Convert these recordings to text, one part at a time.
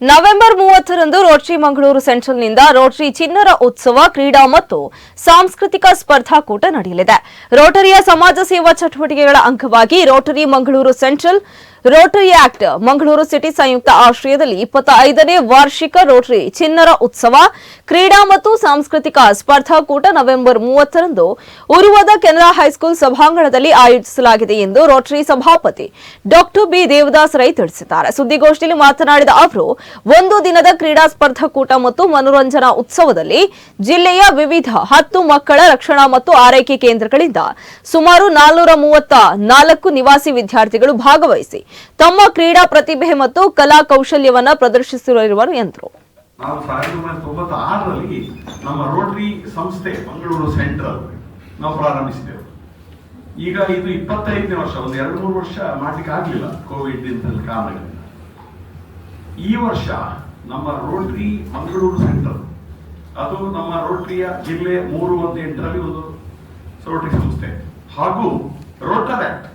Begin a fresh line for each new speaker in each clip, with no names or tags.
November ಮೂವತ್ತರಂದು Rotary Mangaluru ಸೆಂಟ್ರಲ್ನಿಂದ Rotary ಚಿನ್ನರ ಉತ್ಸವ ಕ್ರೀಡಾ ಮತ್ತು ಸಾಂಸ್ಕೃತಿಕ ಸ್ಪರ್ಧಾಕೂಟ ನಡೆಯಲಿದೆ. ರೋಟರಿಯ ಸಮಾಜ ಸೇವಾ ಚಟುವಟಿಕೆಗಳ ಅಂಗವಾಗಿ Rotary Mangaluru central Rotaract, Mangaluru city ಸಂಯುಕ್ತ ಆಶ್ರಯದಲ್ಲಿ ಇಪ್ಪತ್ತ ಐದನೇ ವಾರ್ಷಿಕ ರೋಟರಿ ಚಿನ್ನರ ಉತ್ಸವ, ಕ್ರೀಡಾ ಮತ್ತು ಸಾಂಸ್ಕೃತಿಕ ಸ್ಪರ್ಧಾಕೂಟ ನವೆಂಬರ್ ಮೂವತ್ತರಂದು ಉರುವದ ಕೆನರಾ ಹೈಸ್ಕೂಲ್ ಸಭಾಂಗಣದಲ್ಲಿ ಆಯೋಜಿಸಲಾಗಿದೆ ಎಂದು ರೋಟರಿ ಸಭಾಪತಿ ಡಾಕ್ಟರ್ ಬಿ ದೇವದಾಸ್ ರೈ ತಿಳಿಸಿದ್ದಾರೆ. ಸುದ್ದಿಗೋಷ್ಠಿಯಲ್ಲಿ ಮಾತನಾಡಿದ ಅವರು, ಒಂದು ದಿನದ ಕ್ರೀಡಾ ಸ್ಪರ್ಧಾಕೂಟ ಮತ್ತು ಮನೋರಂಜನಾ ಉತ್ಸವದಲ್ಲಿ ಜಿಲ್ಲೆಯ ವಿವಿಧ ಹತ್ತು ಮಕ್ಕಳ ರಕ್ಷಣಾ ಮತ್ತು ಆರೈಕೆ ಕೇಂದ್ರಗಳಿಂದ ಸುಮಾರು ನಾಲ್ನೂರ ಮೂವತ್ತ ನಾಲ್ಕು ನಿವಾಸಿ ವಿದ್ಯಾರ್ಥಿಗಳು ಭಾಗವಹಿಸಿ ತಮ್ಮ ಕ್ರೀಡಾ ಪ್ರತಿಭೆ ಮತ್ತು ಕಲಾ ಕೌಶಲ್ಯವನ್ನ ಪ್ರದರ್ಶಿಸಿರುವರು ಎಂದರು.
ನಾವು ಸಾವಿರದ ಒಂಬೈನೂರ ತೊಂಬತ್ತ ಆರರಲ್ಲಿ ನಮ್ಮ ರೋಟರಿ ಸಂಸ್ಥೆ ಮಂಗಳೂರು ಸೆಂಟ್ರಲ್ ನಾವು ಪ್ರಾರಂಭಿಸಿದೆವು. ಈಗ ಇದು ಇಪ್ಪತ್ತೈದನೇ ವರ್ಷ, ಒಂದು ಎರಡು ಮೂರು ವರ್ಷ ಮಾಡ್ಲಿಕ್ಕೆ ಆಗಲಿಲ್ಲ ಕೋವಿಡ್ ಕಾರಣಗಳಿಂದ. ಈ ವರ್ಷ ನಮ್ಮ ರೋಟರಿ ಮಂಗಳೂರು ಸೆಂಟ್ರಲ್ ಅದು ನಮ್ಮ ರೋಟರಿಯ ಜಿಲ್ಲೆ ಮೂರು ಒಂದು ಎಂಟರಲ್ಲಿ ಒಂದು ರೋಟರಿ ಸಂಸ್ಥೆ. ಹಾಗೂ ರೋಟರ್ಯಾಕ್ಟ್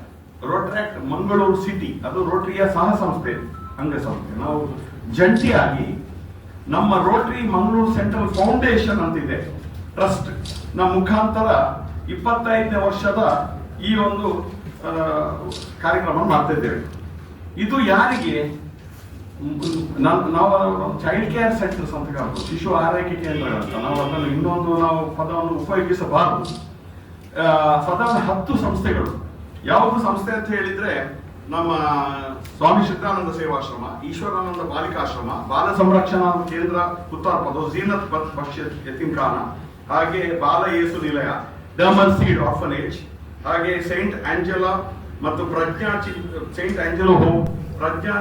ಮಂಗಳೂರು ಸಿಟಿ ಅದು ರೋಟರಿಯ ಸಹ ಸಂಸ್ಥೆ, ಅಂಗಸಂಸ್ಥೆ. ನಾವು ಜಂಟಿಯಾಗಿ ನಮ್ಮ ರೋಟರಿ ಮಂಗಳೂರು ಸೆಂಟ್ರಲ್ ಫೌಂಡೇಶನ್ ಅಂತಿದೆ ಟ್ರಸ್ಟ್ ನಮ್ಮ ಮುಖಾಂತರ ಇಪ್ಪತ್ತೈದನೇ ವರ್ಷದ ಈ ಒಂದು ಕಾರ್ಯಕ್ರಮ ಮಾಡ್ತಾ ಇದ್ದೇವೆ. ಇದು ಯಾರಿಗೆ? ನಾವು ಚೈಲ್ಡ್ ಕೇರ್ ಸೆಂಟರ್ಸ್ ಅಂತ ಕರೆದು, ಶಿಶು ಆರೈಕೆ ಕೇಂದ್ರಗಳಂತ, ನಾವು ಅದನ್ನು ಇನ್ನೊಂದು ನಾವು ಪದವನ್ನು ಉಪಯೋಗಿಸಬಾರದು. ಸದಾ ಹತ್ತು ಸಂಸ್ಥೆಗಳು. ಯಾವುದು ಸಂಸ್ಥೆ ಅಂತ ಹೇಳಿದ್ರೆ, ನಮ್ಮ ಸ್ವಾಮಿ ಸಿದ್ಧಾನಂದ ಸೇವಾಶ್ರಮ, ಈಶ್ವರಾನಂದ ಬಾಲಿಕಾಶ್ರಮ, ಬಾಲ ಸಂರಕ್ಷಣಾ ಕೇಂದ್ರ ಉತ್ತರ ಪದ ಜೀನತ್ ಪಕ್ಷ ಯತಿಂಕಾನ ಹಾಗೆ ಬಾಲ ಯೇಸು ನಿಲಯ, ಡರ್ಮನ್ ಸೀಡ್ ಆರ್ಫನೇಜ್, ಹಾಗೆ ಸೈಂಟ್ ಆಂಜೆಲಾ ಮತ್ತು Prajna saint Angelo home, Prajna